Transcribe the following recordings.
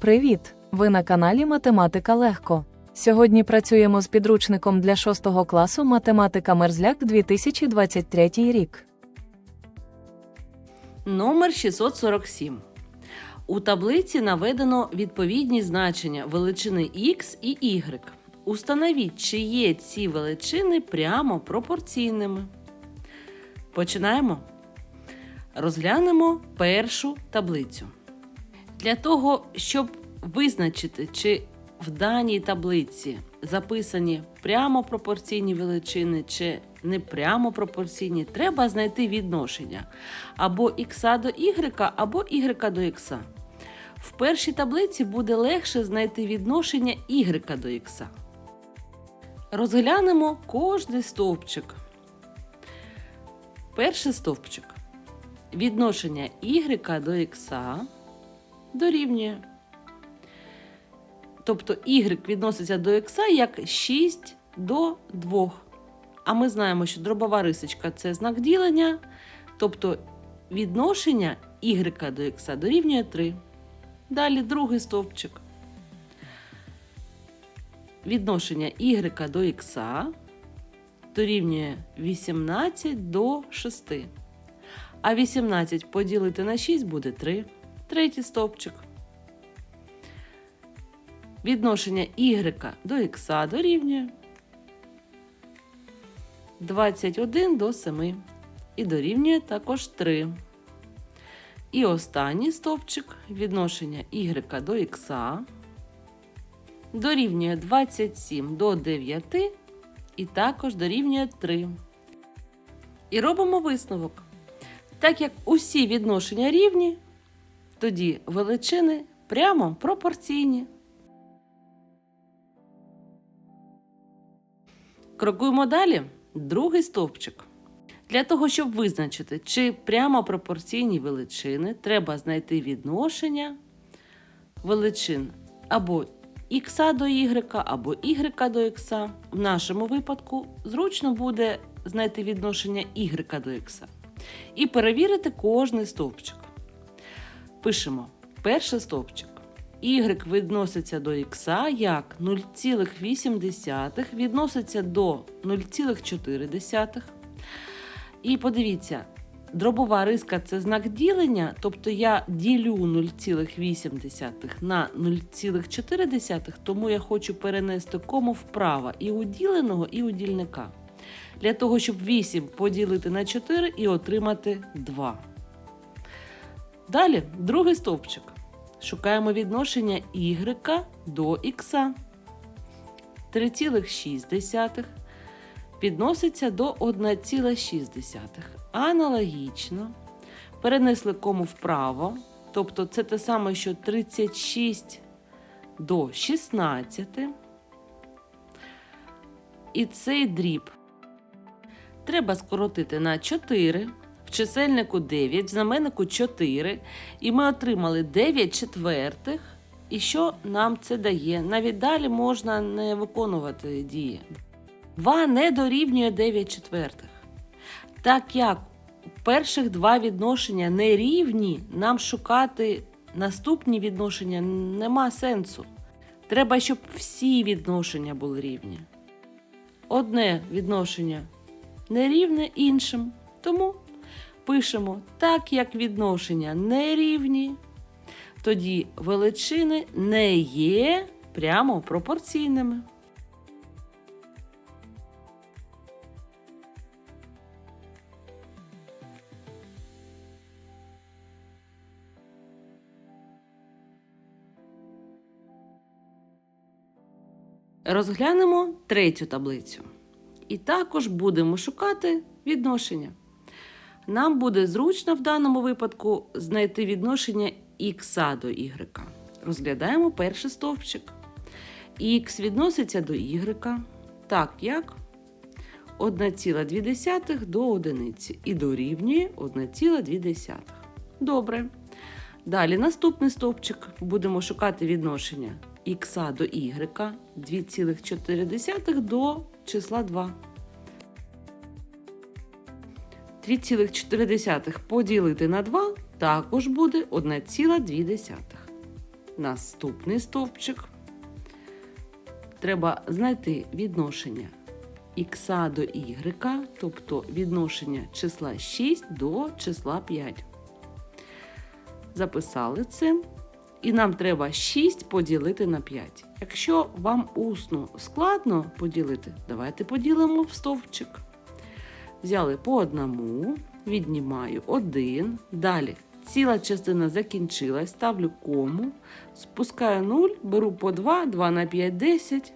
Привіт! Ви на каналі Математика Легко. Сьогодні працюємо з підручником для 6 класу Математика Мерзляк 2023 рік. Номер 647. У таблиці наведено відповідні значення величини x і y. Установіть, чи є ці величини прямо пропорційними. Починаємо. Розглянемо першу таблицю. Для того, щоб визначити, чи в даній таблиці записані прямо пропорційні величини чи не прямо пропорційні, треба знайти відношення або х до y, або y до x. В першій таблиці буде легше знайти відношення y до x. Розглянемо кожний стовпчик. Перший стовпчик. Відношення y до x дорівнює. Тобто y відноситься до x як 6 до 2. А ми знаємо, що дробова рисочка це знак ділення, тобто відношення y до x дорівнює 3. Далі другий стовпчик. Відношення y до x дорівнює 18 до 6. А 18 поділити на 6 буде 3. Третій стовпчик. Відношення y до x дорівнює 21 до 7 і дорівнює також 3. І останній стовпчик відношення y до x дорівнює 27 до 9 і також дорівнює 3. І робимо висновок. Так як усі відношення рівні, тоді величини прямо пропорційні. Крокуємо далі. Другий стовпчик. Для того, щоб визначити, чи прямо пропорційні величини, треба знайти відношення величин або х до y, або y до x. В нашому випадку зручно буде знайти відношення y до x. І перевірити кожний стовпчик. Пишемо перший стовпчик. Y відноситься до х як 0,8 відноситься до 0,4. І подивіться, дробова риска це знак ділення, тобто я ділю 0,8 на 0,4, тому я хочу перенести кому вправо і у діленого, і у дільника. Для того, щоб 8 поділити на 4 і отримати 2. Далі другий стовпчик. Шукаємо відношення y до х. 3,6 підноситься до 1,6. Аналогічно перенесли кому вправо, тобто це те саме, що 36 до 16. І цей дріб треба скоротити на 4. Чисельнику 9, в знаменнику 4, і ми отримали 9 четвертих. І що нам це дає? Навіть далі можна не виконувати дії. 2 не дорівнює 9 четвертих. Так як перших два відношення не рівні, нам шукати наступні відношення нема сенсу. Треба, щоб всі відношення були рівні. Одне відношення нерівне іншим. Тому пишемо так, як відношення нерівні, тоді величини не є прямо пропорційними. Розглянемо третю таблицю. І також будемо шукати відношення. Нам буде зручно в даному випадку знайти відношення х до y. Розглядаємо перший стовпчик. Х відноситься до y, так як 1,2 до 1 і дорівнює 1,2. Добре. Далі наступний стовпчик. Будемо шукати відношення х до y 2,4 до числа 2. 3,4 поділити на 2 також буде 1,2. Наступний стовпчик. Треба знайти відношення х до y, тобто відношення числа 6 до числа 5. Записали це. І нам треба 6 поділити на 5. Якщо вам усно складно поділити, давайте поділимо в стовпчик. Взяли по одному, віднімаю 1. Далі ціла частина закінчилась, ставлю кому, спускаю 0, беру по 2, 2 на 5 10.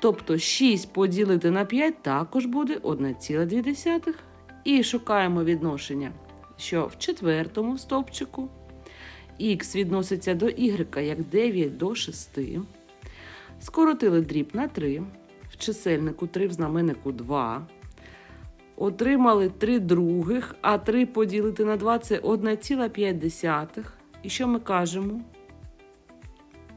Тобто 6 поділити на 5 також буде 1,2. І шукаємо відношення, що в четвертому стовпчику х відноситься до y як 9 до 6. Скоротили дріб на 3. В чисельнику 3, в знаменнику 2. Отримали 3 других, а 3 поділити на 2 це 1,5. І що ми кажемо?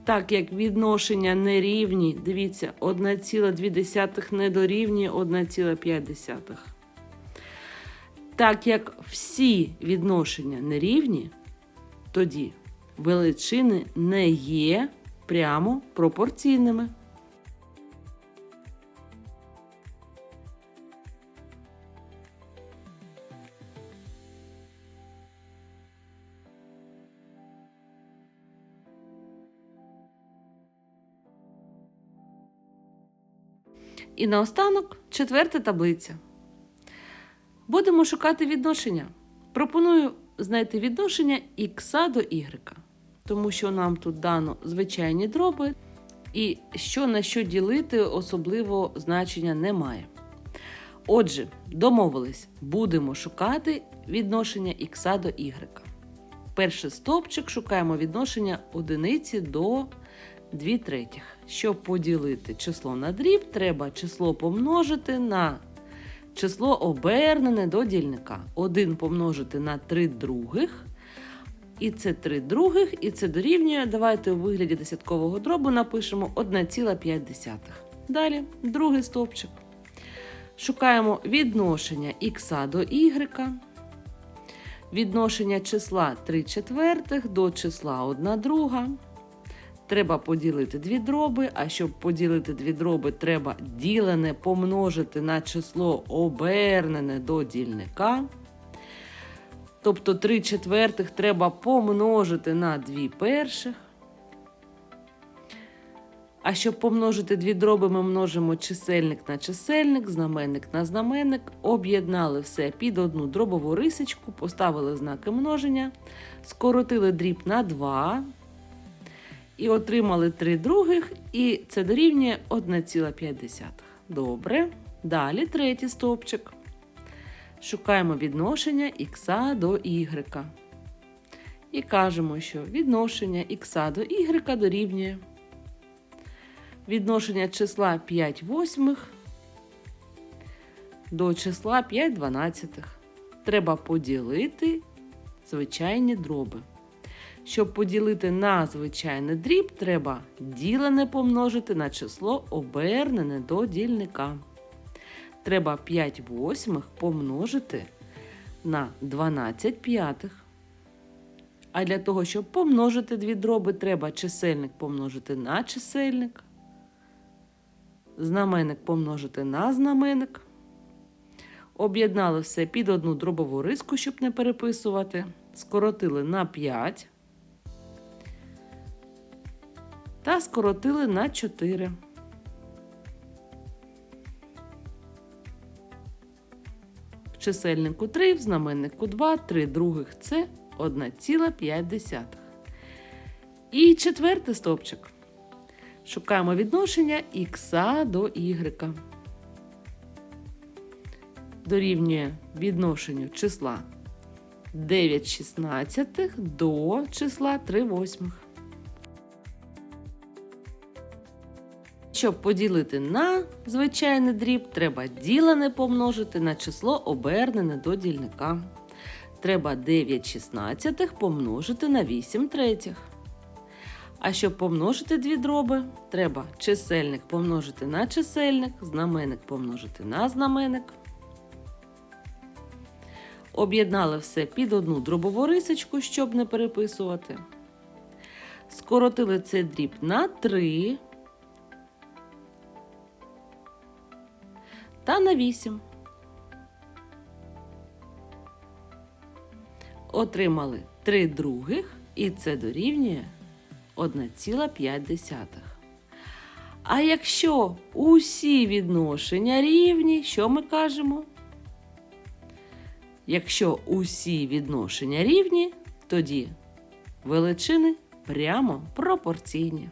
Так як відношення нерівні, дивіться, 1,2 не дорівнює 1,5. Так як всі відношення нерівні, тоді величини не є прямо пропорційними. І наостанок четверта таблиця. Будемо шукати відношення. Пропоную знайти відношення х до y, тому що нам тут дано звичайні дроби, і що на що ділити, особливо значення немає. Отже, домовились, будемо шукати відношення х до y. Перший стовпчик шукаємо відношення одиниці до 2 третіх. Щоб поділити число на дріб, треба число помножити на число обернене до дільника. 1 помножити на 3 других. І це 3 других, і це дорівнює. Давайте у вигляді десяткового дробу напишемо 1,5. Далі, другий стовпчик. Шукаємо відношення х до y. Відношення числа 3 четвертих до числа 1 друга. Треба поділити дві дроби, а щоб поділити дві дроби, треба ділене помножити на число обернене до дільника. Тобто 3 четвертих треба помножити на 2 перших. А щоб помножити дві дроби, ми множимо чисельник на чисельник, знаменник на знаменник, об'єднали все під одну дробову рисочку, поставили знаки множення, скоротили дріб на 2 і отримали 3 других, і це дорівнює 1,5. Добре. Далі третій стовпчик. Шукаємо відношення х до y. І кажемо, що відношення х до y дорівнює відношення числа 5 восьмих до числа 5 дванадцятих. Треба поділити звичайні дроби. Щоб поділити на звичайний дріб, треба ділене помножити на число обернене до дільника. Треба 5 восьмих помножити на 12 п'ятих. А для того, щоб помножити дві дроби, треба чисельник помножити на чисельник, знаменник помножити на знаменник. Об'єднали все під одну дробову риску, щоб не переписувати. Скоротили на 5. Та скоротили на 4. В чисельнику 3, в знаменнику 2, 3 других це 1,5. І четвертий стовпчик. Шукаємо відношення х до y. Дорівнює відношенню числа 9 шістнадцятих до числа 3 восьмих. Щоб поділити на звичайний дріб, треба ділене помножити на число обернене до дільника. Треба 9 шістнадцятих помножити на 8 третіх. А щоб помножити дві дроби, треба чисельник помножити на чисельник, знаменник помножити на знаменник. Об'єднали все під одну дробову рисочку, щоб не переписувати. Скоротили цей дріб на 3 та на 8. Отримали 3 других, і це дорівнює 1,5. А якщо усі відношення рівні, що ми кажемо? Якщо усі відношення рівні, тоді величини прямо пропорційні.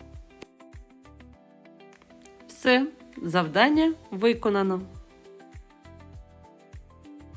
Все, завдання виконано.